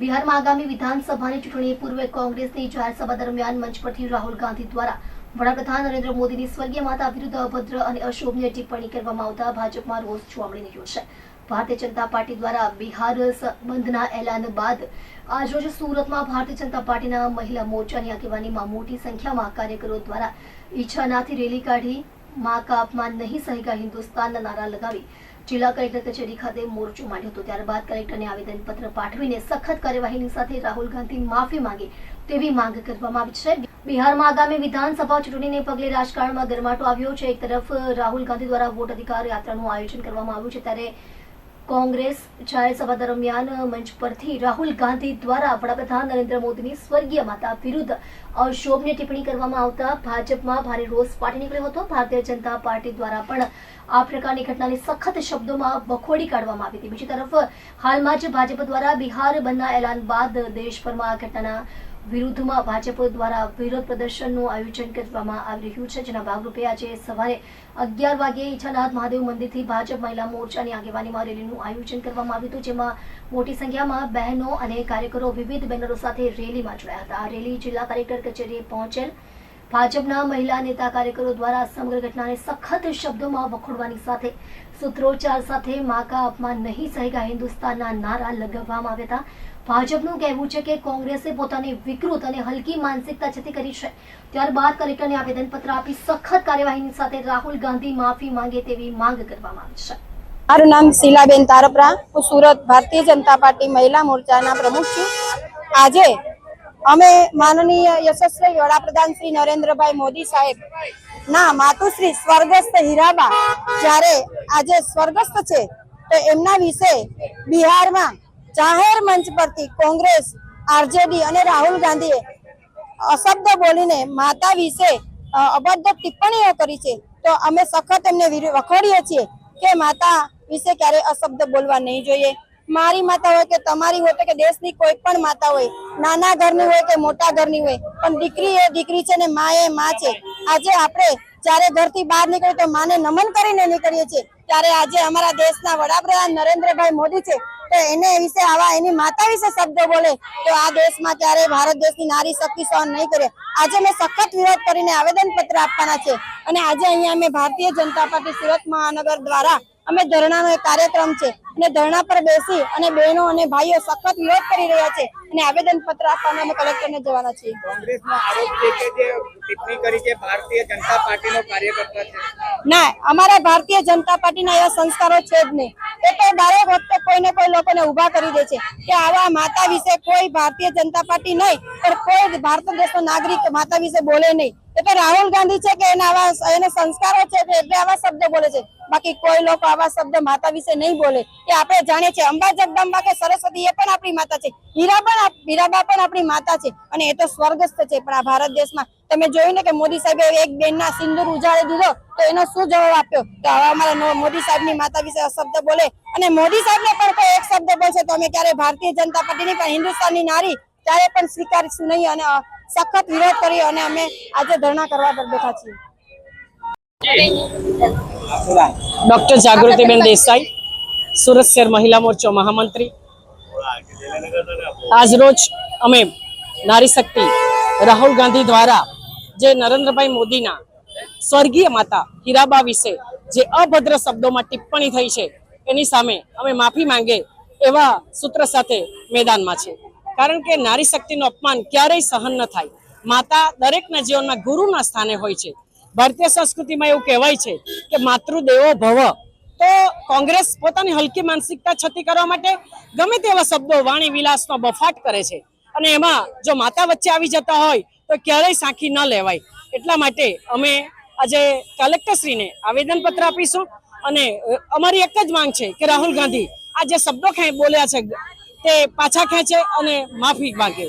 બિહારમાં આગામી વિધાનસભાની ચૂંટણી પૂર્વે કોંગ્રેસની જાહેરસભા દરમિયાન મંચ પરથી રાહુલ ગાંધી દ્વારા વડાપ્રધાન નરેન્દ્ર મોદીની સ્વર્ગીય માતા વિરુદ્ધ અભદ્ર અને અશોભનીય ટિપ્પણી કરવામાં આવતા ભાજપમાં રોષ જોવા રહ્યો છે. ભારતીય જનતા પાર્ટી દ્વારા બિહાર બંધના એલાન બાદ આજરોજ સુરતમાં ભારતીય જનતા પાર્ટીના મહિલા મોરચાની આગેવાનીમાં મોટી સંખ્યામાં કાર્યકરો દ્વારા ઈચ્છાનાથી રેલી કાઢી, મા કા અપમાન નહીં સહેગા હિન્દુસ્તાનના નારા લગાવી જિલ્લા કલેક્ટર કચેરી ખાતે મોરચો માંડ્યો હતો. ત્યારબાદ કલેક્ટરને આવેદનપત્ર પાઠવીને સખત કાર્યવાહીની સાથે રાહુલ ગાંધી માફી માંગે તેવી માંગ કરવામાં આવી છે. બિહારમાં આગામી વિધાનસભા ચૂંટણીને પગલે રાજકારણમાં ગરમાટો આવ્યો છે. એક તરફ રાહુલ ગાંધી દ્વારા વોટ અધિકાર યાત્રાનું આયોજન કરવામાં આવ્યું છે, ત્યારે કોંગ્રેસ જાહેર દરમિયાન મંચ પરથી રાહુલ ગાંધી દ્વારા વડાપ્રધાન નરેન્દ્ર મોદીની સ્વર્ગીય માતા વિરુદ્ધ અશોભની ટિપ્પણી કરવામાં આવતા ભાજપમાં ભારે રોષ ફાટી નીકળ્યો હતો. ભારતીય જનતા પાર્ટી દ્વારા પણ આ પ્રકારની ઘટનાને સખત શબ્દોમાં વખોડી કાઢવામાં આવી હતી. બીજી તરફ, હાલમાં જ ભાજપ દ્વારા બિહાર બંધના એલાન બાદ દેશભરમાં આ ઘટનાના વિરુદ્ધમાં ભાજપ દ્વારા વિરોધ પ્રદર્શનનું આયોજન કરવામાં આવી રહ્યું છે. જેના ભાગરૂપે આજે સવારે અગિયાર વાગે ઈચ્છાનાથ મહાદેવ મંદિરથી ભાજપ મહિલા મોરચાની આગેવાનીમાં રેલીનું આયોજન કરવામાં આવ્યું હતું. જેમાં મોટી સંખ્યામાં બહેનો અને કાર્યકરો વિવિધ બેનરો સાથે રેલીમાં જોડાયા હતા. આ રેલી જિલ્લા કલેક્ટર કચેરીએ પહોંચેલ. ભાજપના મહિલા નેતા કાર્યકરો દ્વારા સમગ્ર ઘટનાને સખત શબ્દોમાં વખોડવાની સાથે સૂત્રોચ્ચાર સાથે મા કા અપમાન નહીં સહેગા હિન્દુસ્તાનના નારા લગાવવામાં આવ્યા હતા. ભાજપનું કહેવું છે કે કોંગ્રેસે પોતાની વિકૃત અને હલકી માનસિકતા જતી કરી છે. ત્યારબાદ કલેક્ટરને આવેદનપત્ર આપી સખત કાર્યવાહીની સાથે રાહુલ ગાંધી માફી માંગે તેવી માંગ કરવામાં આવી છે. મારું નામ શીલાબેન તારપરા. હું સુરત ભારતીય જનતા પાર્ટી મહિલા મોરચાના પ્રમુખ છું. આજે અમે માનનીય યશસ્વી વડાપ્રધાન શ્રી નરેન્દ્રભાઈ મોદી સાહેબ ના માતુશ્રી સ્વર્ગસ્થ હીરાબા જ્યારે આજે સ્વર્ગસ્થ છે, તો એમના વિશે બિહારમાં જાહેર મંચ પરથી કોંગ્રેસ, આરજેડી અને રાહુલ ગાંધીએ અશબ્દ બોલીને માતા વિશે અબદ્ધ ટિપ્પણીઓ કરી છે. તો અમે સખત એમને વખોડીએ છીએ કે માતા વિશે ક્યારે અશબ્દ બોલવા નહીં જોઈએ. મારી માતા હોય કે તમારી હોય કે દેશની કોઈ પણ માતા હોય, નાના ઘરની હોય કે મોટા ઘરની હોય, પણ દીકરી એ દીકરી છે ને મા એ મા છે. આજે આપણે જ્યારે ઘરથી બહાર નીકળીએ તો માને નમન કરીને નીકળીએ છીએ. ત્યારે આજે અમારા દેશના વડાપ્રધાન નરેન્દ્રભાઈ મોદી છે તો એને વિશે આવા એની માતા વિશે શબ્દો બોલે તો આ દેશમાં ક્યારે ભારત દેશની નારી શક્તિ સહન નહીં કરે. આજે મેં સખત વિરોધ કરીને આવેદન પત્ર આપવાના છે. અને આજે અહીંયા અમે ભારતીય જનતા પાર્ટી સુરત મહાનગર દ્વારા અમે ધરણાનો એક કાર્યક્રમ છે. અને ધરણા પર બેસી અને બહેનો અને ભાઈઓ સખત વિરોધ કરી રહ્યા છે. અને આવેદન પત્ર આપવાના અમે કલેક્ટરને જવાના છીએ. કોંગ્રેસનો આરોપ છે કે જે ટિપ્પણી કરી છે ભારતીય જનતા પાર્ટીનો કાર્યકર્તા છે. ના અમારા ભારતીય જનતા પાર્ટીના એવા સંસ્કારો છે જ નહીં. કે રાહુલ ગાંધી છે કે એના આવા એને સંસ્કારો છે કે એટલે આવા શબ્દ બોલે છે. બાકી કોઈ લોકો આવા શબ્દ માતા વિશે નહીં બોલે. એ આપણે જાણીએ છીએ અંબા જગદંબા કે સરસ્વતી એ પણ આપણી માતા છે. હીરા પણ હીરાબા પણ આપણી માતા છે. અને એ તો સ્વર્ગસ્થ છે પણ આ ભારત દેશમાં તમે જોયું ને કે મોદી સાહેબે એક બેનના સિંદૂર ઉજાડી દીધો, તો એનો શું જવાબ આપ્યો? તો હવે અમારા મોદી સાહેબની માતા વિશે અશબ્દ બોલે. અને મોદી સાહેબને પણ કોઈ એક શબ્દ બોલશે તો અમે ક્યારે ભારતીય જનતા પાર્ટીની પણ હિન્દુસ્તાનની નારી ક્યારે પણ સ્વીકારીશું નહીં અને સખત વિરોધ કરી અને અમે આજે ધરણા કરવા પર બેઠા છીએ. ડોક્ટર જાગૃતિબેન દેસાઈ, સુરત શહેર મહિલા મોરચો મહામંત્રી. આજરોજ અમે નારી શક્તિ રાહુલ ગાંધી દ્વારા જે નરેન્દ્રભાઈ મોદીના સ્વર્ગીય માતા હીરાબા વિશે જે અભદ્ર શબ્દોમાં ટિપ્પણી થઈ છે, એની સામે અમે માફી માંગે એવા સૂત્ર સાથે મેદાનમાં છે. કારણ કે નારી શક્તિનું અપમાન ક્યારેય સહન ન થાય. માતા દરેકના જીવનમાં ગુરુના સ્થાને હોય છે. ભારતીય સંસ્કૃતિમાં એવું કહેવાય છે કે માતૃદેવો ભવ. તો કોંગ્રેસ પોતાની હલકી માનસિકતા છતી કરવા માટે ગમે તેવા શબ્દો વાણી વિલાસનો બફાટ કરે છે. અને એમાં જો માતા વચ્ચે આવી જતા હોય, તો ક્યારેય સાંખી ન લેવાય. એટલા માટે અમે આજે કલેક્ટરશ્રીને આવેદનપત્ર આપીશું અને અમારી એક જ માંગ છે કે રાહુલ ગાંધી આ જે શબ્દો બોલ્યા છે, તે પાછા ખેંચે અને માફી માંગે.